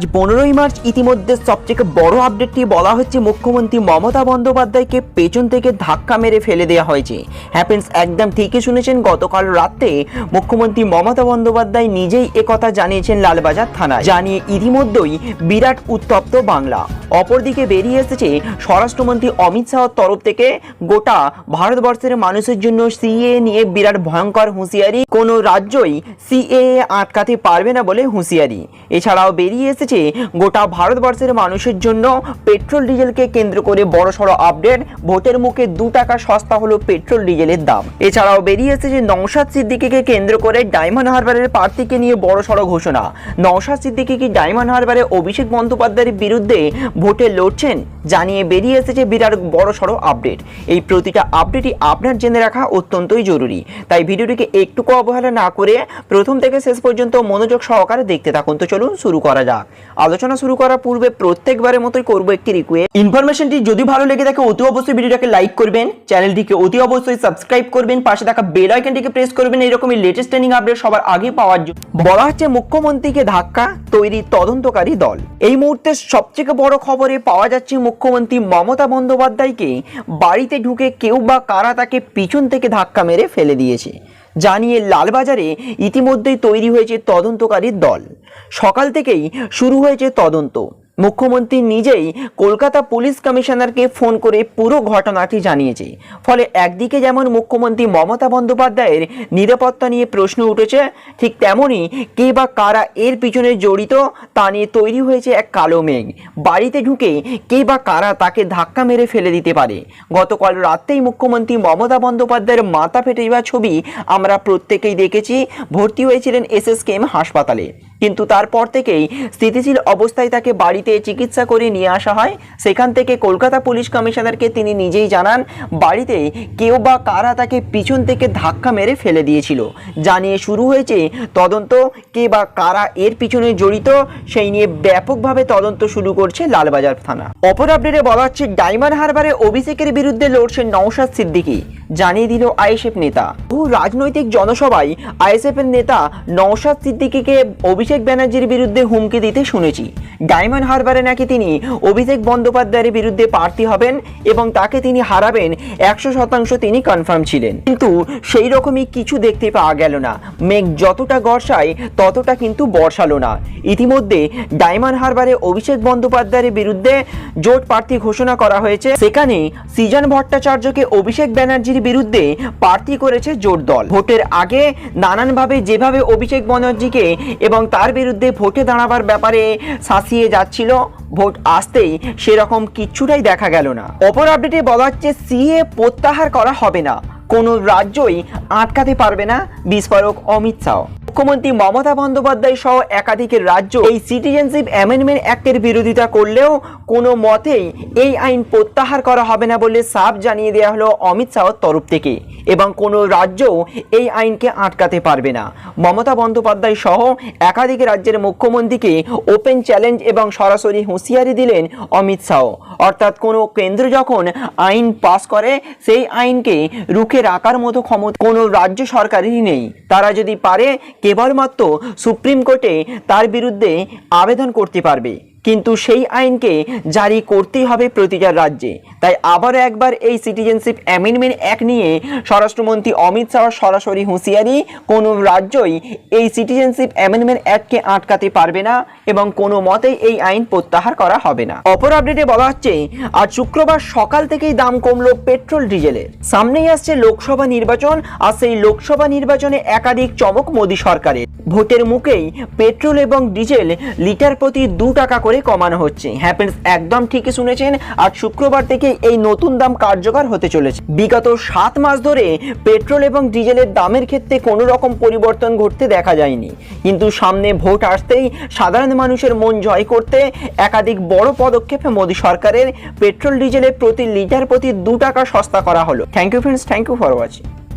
আজ পনেরোই মার্চ, ইতিমধ্যে সবথেকে বড় আপডেটটি বলা হচ্ছে মুখ্যমন্ত্রী মমতা বন্দ্যোপাধ্যায়কে পেছন থেকে ধাক্কা মেরে ফেলে দেওয়া হয়েছে। হ্যাপেন্স একদম ঠিকই শুনেছেন, গতকাল রাতে মুখ্যমন্ত্রী মমতা বন্দ্যোপাধ্যায় নিজেই একথা জানিয়েছেন লালবাজার থানায়। জানিয়ে ইতিমধ্যেই বিরাট উত্তপ্ত বাংলা। অপরদিকে বেরিয়ে এসেছে স্বরাষ্ট্রমন্ত্রী অমিত শাহর তরফ থেকে গোটা ভারতবর্ষের মানুষের জন্য সিএ নিয়ে বিরাট ভয়ঙ্কর হুঁশিয়ারি। কোনো রাজ্যই সিএ আটকাতে পারবে না বলে হুঁশিয়ারি। এছাড়াও বেরিয়ে এসেছে গোটা ভারতবর্ষের মানুষের জন্য পেট্রোল ডিজেলকে কেন্দ্র করে বড়সড় আপডেট, ভোটের মুখে দু টাকা সস্তা হলো পেট্রোল ডিজেলের দাম। এছাড়াও বেরিয়ে এসেছে নওশাদ সিদ্দিকিকে কেন্দ্র করে ডায়মন্ড হারবারের প্রার্থীকে নিয়ে বড়সড় ঘোষণা। নওশাদ সিদ্দিকি কি ডায়মন্ড হারবারে অভিষেক বন্দ্যোপাধ্যায়ের বিরুদ্ধে ভোটে লড়ছেন? জানিয়ে বেরিয়ে এসেছে বিরাট বড়সড় আপডেট। এই প্রতিটা আপডেটই আপনার জেনে রাখা অত্যন্তই জরুরি। তাই ভিডিওটিকে একটুকু অবহেলা না করে প্রথম থেকে শেষ পর্যন্ত মনোযোগ সহকারে দেখতে থাকুন। তো চলুন শুরু করা যাক। আলোচনা শুরু করার পূর্বে প্রত্যেকবারের মতোই করব একটি রিকোয়েস্ট ইনফরমেশনটি যদি ভালো লেগে থাকে, অতি অবশ্যই ভিডিওটাকে লাইক করবেন চ্যানেলটিকে অতি অবশ্যই সাবস্ক্রাইব করবেন, পাশে থাকা বেল আইকনটিকে প্রেস করবেন এরকমই লেটেস্ট ট্রেনিং আপডেট সবার আগে পাওয়ার জন্য। বলা হচ্ছে মুখ্যমন্ত্রীকে ধাক্কা, তৈরি তদন্তকারী দল। এই মুহূর্তে সবথেকে বড় খবরে পাওয়া যাচ্ছে মুখ্যমন্ত্রী মমতা বন্দ্যোপাধ্যায়কে বাড়িতে ঢুকে কেউ বা কারা তাকে পিছন থেকে ধাক্কা মেরে ফেলে দিয়েছে। জানিয়ে লালবাজারে ইতিমধ্যেই তৈরি হয়েছে তদন্তকারীর দল। সকাল থেকেই শুরু হয়েছে তদন্ত। মুখ্যমন্ত্রী নিজেই কলকাতা পুলিশ কমিশনারকে ফোন করে পুরো ঘটনাটি জানিয়েছে। ফলে একদিকে যেমন মুখ্যমন্ত্রী মমতা বন্দ্যোপাধ্যায়ের নিরাপত্তা নিয়ে প্রশ্ন উঠেছে, ঠিক তেমনই কে বা কারা এর পিছনে জড়িত তা নিয়ে তৈরি হয়েছে এক কালো মেঘ। বাড়িতে ঢুকে কে বা কারা তাকে ধাক্কা মেরে ফেলে দিতে পারে। গতকাল রাতেই মুখ্যমন্ত্রী মমতা বন্দ্যোপাধ্যায়ের মাথা ফেটে যাওয়া ছবি আমরা প্রত্যেকেই দেখেছি। ভর্তি হয়েছিলেন এসএসকেএম হাসপাতালে। কিন্তু তারপর থেকেই স্থিতিশীল অবস্থায় তাকে বাড়িতে চিকিৎসা করে নিয়ে আসা হয়। সেখান থেকে কলকাতা পুলিশ কমিশনারকে তিনি নিজেই জানান, বাড়িতে কেউ বা কারা তাকে পিছন থেকে ধাক্কা মেরে ফেলে দিয়েছিল। জানিয়ে শুরু হয়েছে, তদন্ত কে বা কারা এর পিছনে জড়িত, সেই নিয়ে ব্যাপকভাবে তদন্ত শুরু করছে লালবাজার থানা। অপর আপডেটে বলা হচ্ছে, ডায়মন্ড হারবারে অভিষেকের বিরুদ্ধে লড়ছেন নওশাদ সিদ্দিকী। জানিয়ে দিল আইএসএফ নেতা। বহু রাজনৈতিক জনসভায় আইএসএফ এর নেতা নওশাদ সিদ্দিকীকে অভিষেক ব্যানার্জির বিরুদ্ধে হুমকি দিতে শুনেছি। ডায়মন্ড হারবারে নাকি তিনি অভিষেক বন্দ্যোপাধ্যায়ের বিরুদ্ধে প্রার্থী হবেন এবং তাকে তিনি হারাবেন, একশো শতাংশ তিনি কনফার্ম ছিলেন। কিন্তু সেই রকমই কিছু দেখতে পাওয়া গেল না। মেঘ যতটা গর্ষায় ততটা কিন্তু বর্ষালো না। ইতিমধ্যে ডায়মন্ড হারবারে অভিষেক বন্দ্যোপাধ্যায়ের বিরুদ্ধে জোট প্রার্থী ঘোষণা করা হয়েছে। সেখানে সিজন ভট্টাচার্যকে অভিষেক ব্যানার্জির বিরুদ্ধে প্রার্থী করেছে জোট দল। ভোটের আগে নানানভাবে যেভাবে অভিষেক ব্যানার্জিকে এবং তার বিরুদ্ধে ভোটে দাঁড়াবার ব্যাপারে শাসিয়ে যাচ্ছিল, ভোট আসতেই সেরকম কিচ্ছুটাই দেখা গেল না। অপর আপডেটে বলা হচ্ছে, সিএ প্রত্যাহার করা হবে না। কোনো রাজ্যই আটকাতে পারবে না। বিস্ফোরক অমিত শাহ। মুখ্যমন্ত্রী মমতা বন্দ্যোপাধ্যায় সহ একাধিক রাজ্য এই সিটিজেনশিপ অ্যামেন্ডমেন্ট অ্যাক্টের বিরোধিতা করলেও কোনো মতেই এই আইন প্রত্যাহার করা হবে না বলে সাফ জানিয়ে দেওয়া হলো অমিত শাহর তরফ থেকে। এবং কোনো রাজ্যও এই আইনকে আটকাতে পারবে না। মমতা বন্দ্যোপাধ্যায় সহ একাধিক রাজ্যের মুখ্যমন্ত্রীকে ওপেন চ্যালেঞ্জ এবং সরাসরি হুঁশিয়ারি দিলেন অমিত শাহ। অর্থাৎ কোনো কেন্দ্র যখন আইন পাস করে, সেই আইনকে রুখে রাখার মতো ক্ষমতা কোনো রাজ্য সরকারেরই নেই। তারা যদি পারে কেবলমাত্র সুপ্রিম কোর্টে তার বিরুদ্ধে আবেদন করতে পারবে। কিন্তু সেই আইনকে জারি করতেই হবে প্রতিটা রাজ্যে। তাই আবারও একবার এই সিটিজেনশিপ অ্যামেন্ডমেন্ট অ্যাক্ট নিয়ে স্বরাষ্ট্রমন্ত্রী অমিত শাহ সরাসরি হুঁশিয়ারি, কোনো রাজ্যই এই সিটিজেনশিপ অ্যামেন্ডমেন্ট অ্যাক্টকে আটকাতে পারবে না এবং কোনো মতেই এই আইন প্রত্যাহার করা হবে না। অপর আপডেটে বলা হচ্ছে, আজ শুক্রবার সকাল থেকেই দাম কমলো পেট্রোল, ডিজেলের। সামনেই আসছে লোকসভা নির্বাচন, আর সেই লোকসভা নির্বাচনে একাধিক চমক মোদী সরকারের। ভোটের মুখেই পেট্রোল এবং ডিজেল লিটার প্রতি দু টাকা করে কমানো হচ্ছে। হ্যাঁ friends, একদম ঠিকই শুনেছেন আজ শুক্রবার থেকে এই নতুন দাম কার্যকর হতে চলেছে। বিগত সাত মাস ধরে পেট্রোল এবং ডিজেলের দামের ক্ষেত্রে কোনো রকম পরিবর্তন ঘটতে দেখা যায়নি। কিন্তু সামনে ভোট আসতেই সাধারণ মানুষের মন জয় করতে একাধিক বড় পদক্ষেপে মোদী সরকারের পেট্রোল ডিজেলের প্রতি লিটার প্রতি দু টাকা সস্তা করা হলো। Thank you friends thank you for watching